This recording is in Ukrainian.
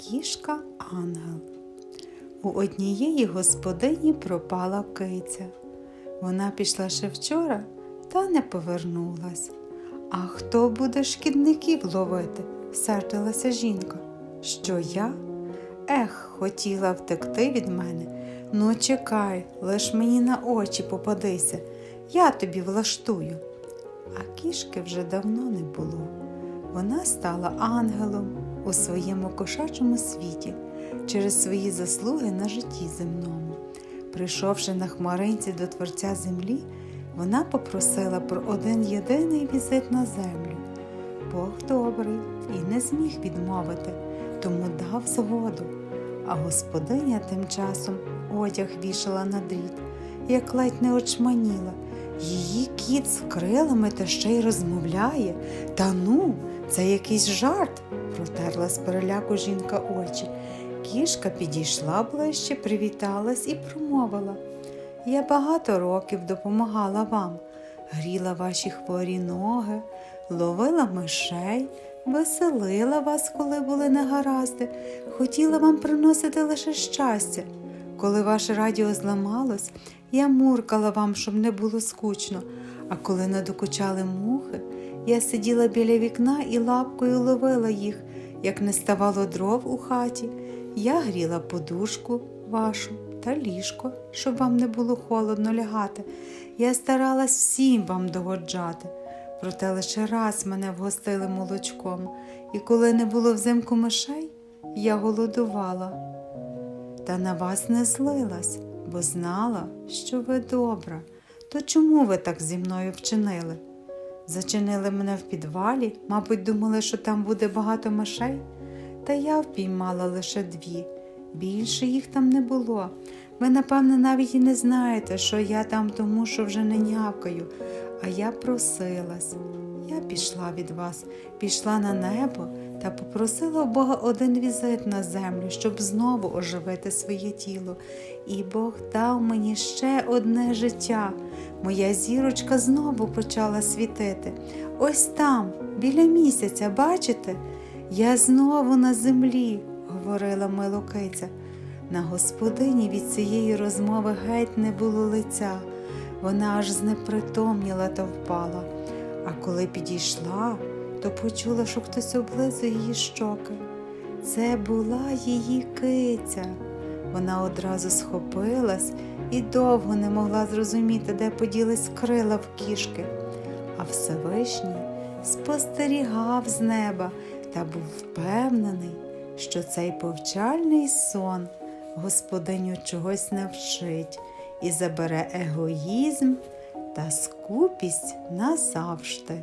Кішка Ангел. У однієї господині пропала киця. Вона пішла ще вчора та не повернулась. А хто буде шкідників ловити? сердилася жінка. Що я? Ех, хотіла втекти від мене. Ну, чекай, лиш мені на очі попадися, я тобі влаштую. А кішки вже давно не було. Вона стала ангелом у своєму кошачому світі через свої заслуги на житті земному. Прийшовши на хмаринці до Творця землі, вона попросила про один єдиний візит на землю. Бог добрий і не зміг відмовити, тому дав згоду. А господиня тим часом одяг вішала на дріт, як ледь не очманіла. Її кіт з крилами та ще й розмовляє. Та ну, це якийсь жарт, протерла з переляку жінка очі. Кішка підійшла ближче, привіталась і промовила. Я багато років допомагала вам, гріла ваші хворі ноги, ловила мишей, веселила вас, коли були негаразди, хотіла вам приносити лише щастя. Коли ваше радіо зламалось, я муркала вам, щоб не було скучно, а коли надокучали мухи, я сиділа біля вікна і лапкою ловила їх, як не ставало дров у хаті. Я гріла подушку вашу та ліжко, щоб вам не було холодно лягати. Я старалась всім вам догоджати. Проте лише раз мене вгостили молочком, і коли не було взимку мишей, я голодувала. Та на вас не злилась, бо знала, що ви добра. То чому ви так зі мною вчинили? Зачинили мене в підвалі, мабуть, думали, що там буде багато мишей, та я впіймала лише дві. Більше їх там не було. Ви, напевне, навіть і не знаєте, що я там тому, що вже не нявкаю, а я просилась. Я пішла від вас, пішла на небо та попросила Бога один візит на землю, щоб знову оживити своє тіло. І Бог дав мені ще одне життя. Моя зірочка знову почала світити. Ось там, біля місяця, бачите? Я знову на землі, говорила милокиця. На господині від цієї розмови геть не було лиця. Вона аж знепритомніла та впала. А коли підійшла, то почула, що хтось облизує її щоки. Це була її киця. Вона одразу схопилась і довго не могла зрозуміти, де поділись крила в кішки. А Всевишній спостерігав з неба та був впевнений, що цей повчальний сон господиню чогось навчить і забере егоїзм та скупість назавжди.